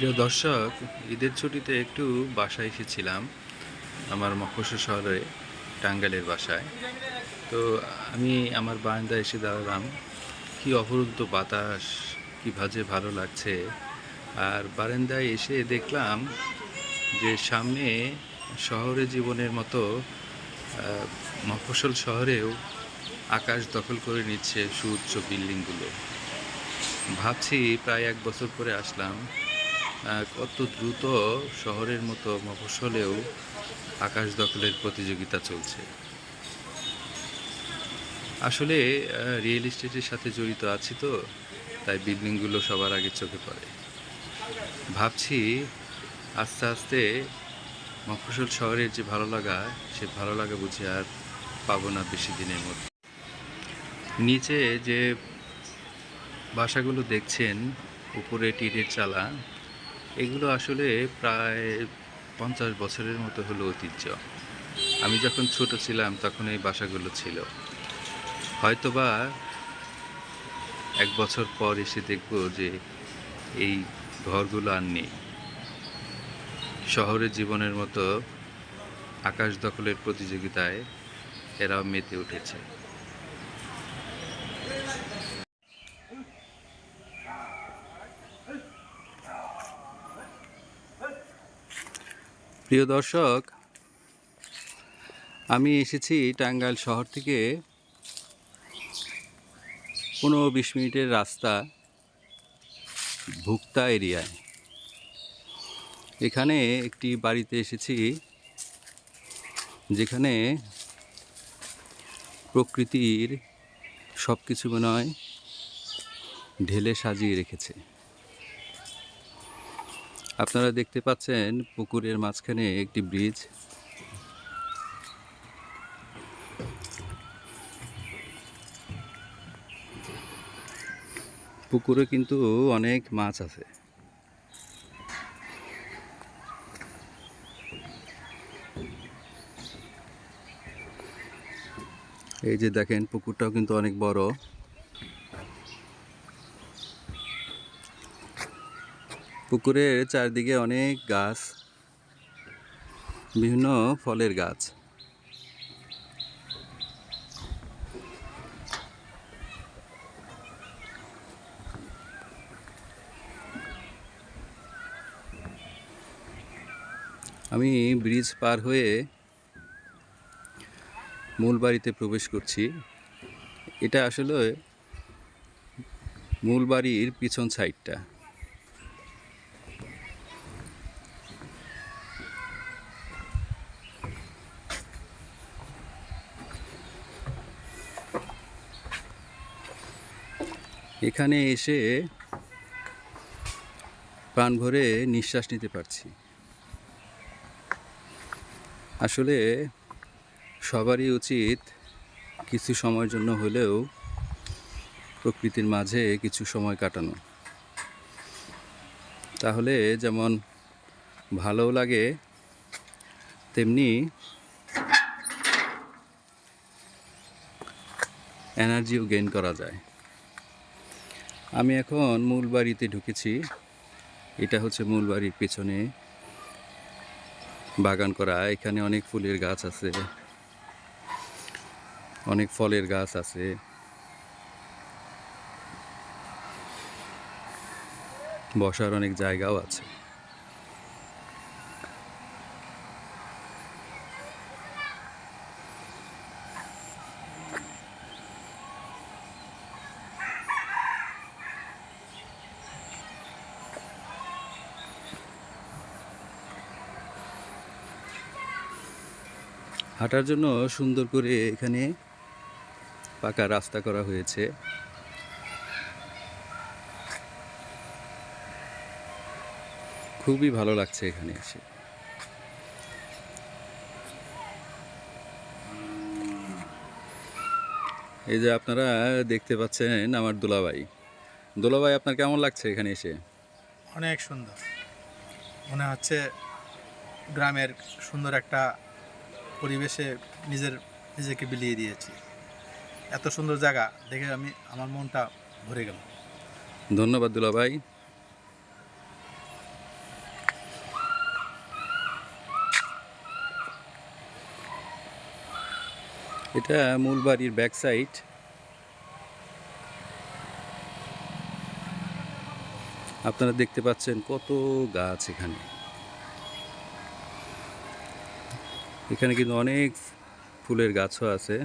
প্রিয় দর্শক, ঈদের ছুটিতে একটু বাসায় এসেছিলাম আমার মফস্বল শহরে, টাঙ্গাইলের বাসায়। তো আমি আমার বারান্দায় এসে দাঁড়ালাম, কি অপরুদ্ধ বাতাস, কি ভাজে ভালো লাগছে। আর বারান্দায় এসে দেখলাম যে সামনে শহরে জীবনের মতো মফস্বল শহরেও আকাশ দখল করে নিচ্ছে সুউচ্চ বিল্ডিংগুলো। ভাবছি প্রায় এক বছর পরে আসলাম। কত দ্রুত শহরের মতো মফস্বলেও আকাশ দখলের প্রতিযোগিতা চলছে। আসলে রিয়েল এস্টেটের সাথে জড়িত আছি তো, তাই বিল্ডিংগুলো সবার আগে চোখে পড়ে। ভাবছি, আস্তে আস্তে মফসল শহরের যে ভালো লাগা, সে ভালো লাগা বুঝি আর পাবো না বেশি দিনের মধ্যে। নিচে যে বাসাগুলো দেখছেন, উপরে টিনের চালা এগুলো আসলে প্রায় পঞ্চাশ বছরের মতো হলো ঐতিহ্য। আমি যখন ছোট ছিলাম তখন এই বাসাগুলো ছিল। হয়তোবা এক বছর পর এসে দেখব যে এই ঘরগুলো আর নেই। শহরের জীবনের মতো আকাশ দখলের প্রতিযোগিতায় এরাও মেতে উঠেছে। প্রিয় দর্শক, আমি এসেছি টাঙ্গাইল শহর থেকে পনেরো বিশ মিনিটের রাস্তা ভুক্তা এরিয়ায়। এখানে একটি বাড়িতে এসেছি যেখানে প্রকৃতির সব কিছু মনে হয় ঢেলে সাজিয়ে রেখেছে। আপনারা দেখতে পাচ্ছেন পুকুরের মাঝখানে একটি ব্রিজ। পুকুরে কিন্তু অনেক মাছ আছে। এই যে দেখেন পুকুরটাও কিন্তু অনেক বড়। পুকুরের চারদিকে অনেক গাছ, বিভিন্ন ফলের গাছ। আমি ব্রিজ পার হয়ে মূল বাড়িতে প্রবেশ করছি। এটা আসলে মূল বাড়ির পিছন সাইডটা এখানে এসে প্রাণ ভরে নিঃশ্বাস নিতে পারছি। আসলে সবারই উচিত কিছু সময়ের জন্য হলেও প্রকৃতির মাঝে কিছু সময় কাটানো। তাহলে যেমন ভালোও লাগে, তেমনি এনার্জিও গেইন করা যায়। আমি এখন মূল বাড়িতে ঢুকেছি। এটা হচ্ছে মূল বাড়ির পেছনে বাগান করা। এখানে অনেক ফুলের গাছ আছে। অনেক ফলের গাছ আছে। বসার অনেক জায়গাও আছে। হাঁটার জন্য সুন্দর করে এখানে পাকা রাস্তা করা হয়েছে। খুবই ভালো লাগছে এখানে এসে। এই যে আপনারা দেখতে পাচ্ছেন আমার দোলাবাই দোলাবাই আপনার কেমন লাগছে এখানে এসে? অনেক সুন্দর। মনে হচ্ছে গ্রামের সুন্দর একটা পরিবেশে নিজের, নিজেকে বিলিয়ে দিয়েছি। এত সুন্দর জায়গা দেখে আমি, আমার মনটা ভরে গেল। ধন্যবাদ দুলা ভাই। এটা মূল বাড়ির ব্যাক সাইড। আপনারা দেখতে পাচ্ছেন কত গাছ এখানে। এখানে কিন্তু অনেক ফুলের গাছও আছে।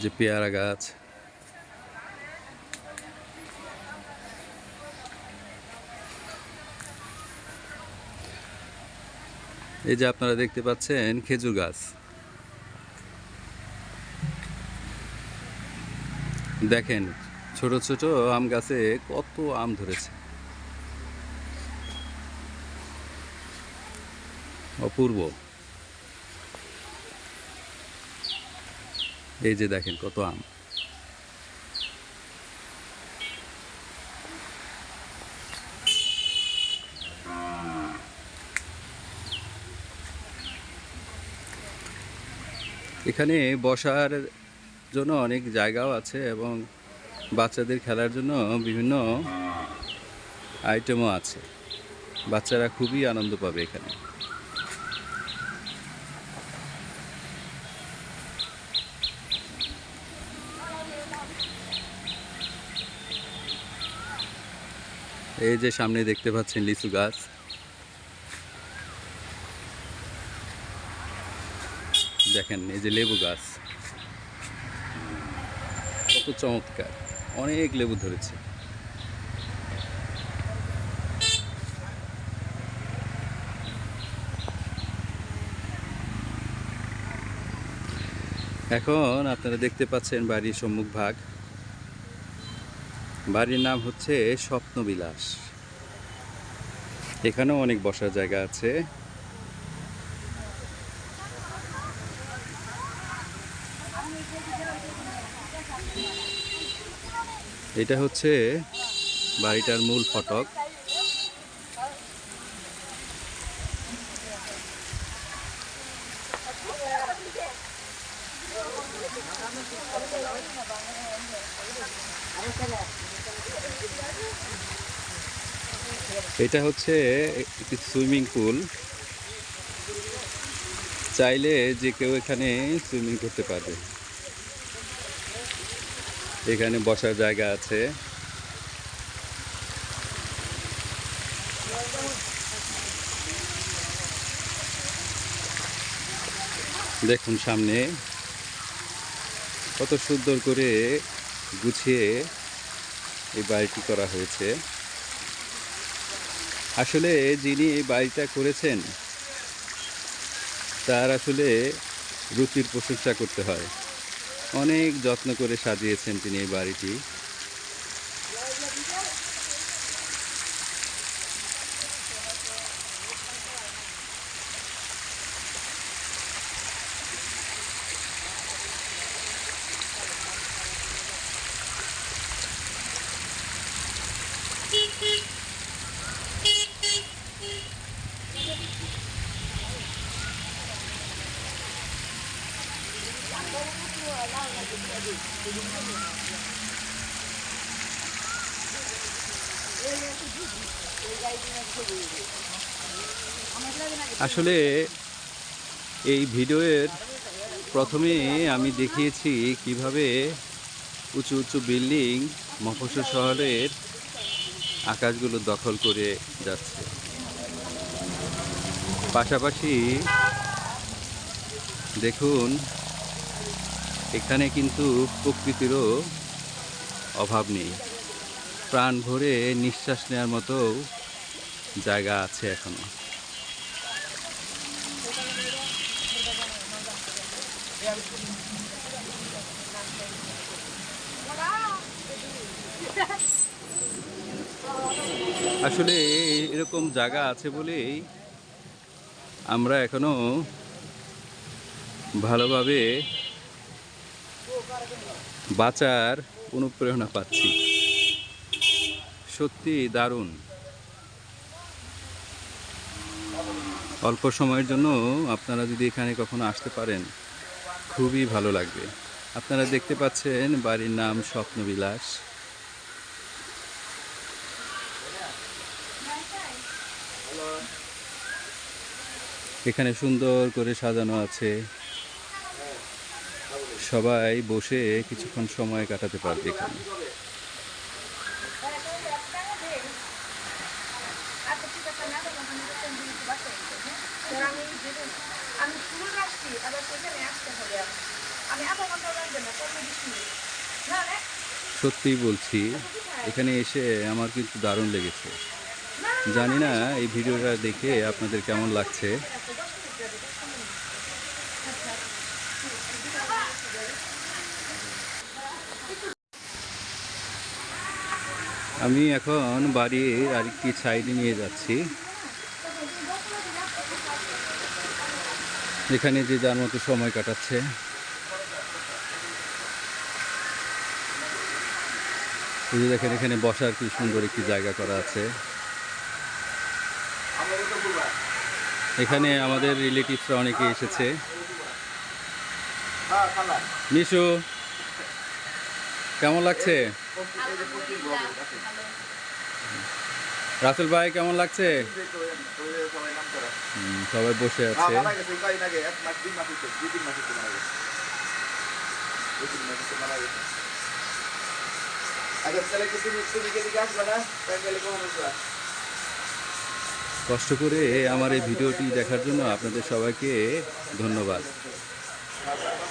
যে পেয়ারা গাছ। এই যে আপনারা দেখতে পাচ্ছেন খেজুর গাছ। দেখেন ছোট ছোট আম গাছে কত আম ধরেছে। অপূর্ব। এই যে দেখেন কত আম। এখানে বসার জন্য অনেক জায়গাও আছে এবং বাচ্চাদের খেলার জন্য বিভিন্ন আইটেমও আছে। বাচ্চারা খুবই আনন্দ পাবে এখানে। এই যে সামনে দেখতে পাচ্ছেন লিচু গাছ। দেখেন, এই যে লেবু গাছ। কত চমৎকার। অনেক লেবু ধরেছে। এখন আপনারা দেখতে পাচ্ছেন বাড়ির সম্মুখ ভাগ। বাড়ির নাম হচ্ছে স্বপ্নবিলাস। এখানেও অনেক বসার জায়গা আছে। এটা হচ্ছে বাড়িটার মূল ফটক। এটা হচ্ছে একটি সুইমিং পুল। চাইলে যে কেউ এখানে সুইমিং করতে পারবে। এখানে বসার জায়গা আছে। দেখুন সামনে, কত সুন্দর করে গুছিয়ে এই বাড়িটি করা হয়েছে। আসলে যিনি এই বাড়িটা করেছেন, তার আসলে রুচির প্রশংসা করতে হয়। অনেক যত্ন করে সাজিয়েছেন তিনি এই বাড়িটি। আসলে এই ভিডিওর প্রথমে আমি দেখিয়েছি কীভাবে উঁচু উঁচু বিল্ডিং মফস্বল শহরের আকাশগুলো দখল করে যাচ্ছে। পাশাপাশি দেখুন, এখানে কিন্তু প্রকৃতিরও অভাব নেই। প্রাণ ভরে নিঃশ্বাস নেওয়ার মতো জায়গা আছে এখনও। আসলে এরকম জায়গা আছে বলেই আমরা এখনও ভালোভাবে বাঁচার অনুপ্রেরণা পাচ্ছি। সত্যি দারুণ। অল্প সময়ের জন্য আপনারা যদি এখানে কখনো আসতে পারেন, খুবই ভালো লাগবে। আপনারা দেখতে পাচ্ছেন বাড়ির নাম স্বপ্নবিলাস। এখানে সুন্দর করে সাজানো আছে। সবাই বসে কিছুক্ষণ সময় কাটাতে পারবে এখানে। আমি ফুল আবার সেখানে আসতে হবে আমি না সত্যিই বলছি, এখানে এসে আমার কিন্তু দারুণ লেগেছে। জানি না এই ভিডিওটা দেখে আপনাদের কেমন লাগছে। আমি এখন বাড়ির আরেকটি সাইডে নিয়ে যাচ্ছি। এখানে যে যার মতো সময় কাটাচ্ছে। এই যে দেখেন, এখানে বসার কি সুন্দর একটি জায়গা করা আছে। এখানে আমাদের রিলেটিভসরা অনেকে এসেছে। মিশু, কেমন লাগছে? রাসেল ভাই, কেমন লাগছে? সবাই বসে আছে। আচ্ছা কষ্ট করে আমার এই ভিডিওটি দেখার জন্য আপনাদের সবাইকে ধন্যবাদ। আচ্ছা।